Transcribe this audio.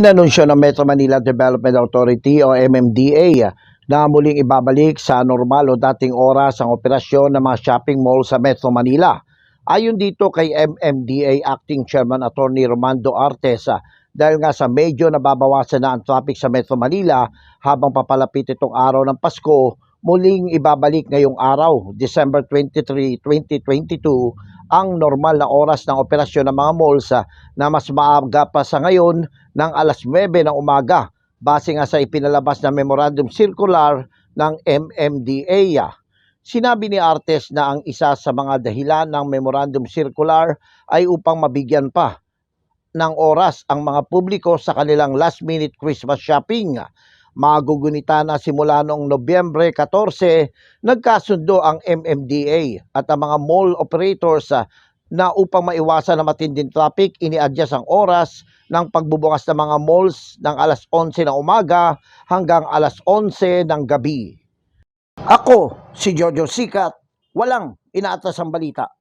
Inanunsyo ng Metro Manila Development Authority o MMDA na muling ibabalik sa normal o dating oras ang operasyon ng mga shopping mall sa Metro Manila. Ayon dito kay MMDA Acting Chairman Attorney Romando Artes, ah, dahil nga sa medyo nababawasan na ang traffic sa Metro Manila habang papalapit itong araw ng Pasko, muling ibabalik ngayong araw, December 23, 2022, ang normal na oras ng operasyon ng mga malls ah, na mas maaga pa sa ngayon ng alas 9 ng umaga base nga sa ipinalabas na memorandum circular ng MMDA. Sinabi ni Artes na ang isa sa mga dahilan ng memorandum circular ay upang mabigyan pa ng oras ang mga publiko sa kanilang last minute Christmas shopping. Magugunita na simula noong Nobyembre 14, nagkasundo ang MMDA at ang mga mall operators ah, na upang maiwasan na matinding traffic, ini-adjust ang oras ng pagbubukas ng mga malls ng alas 11 ng umaga hanggang alas 11 ng gabi. Ako, si Jojo Sikat, walang inaatas ang balita.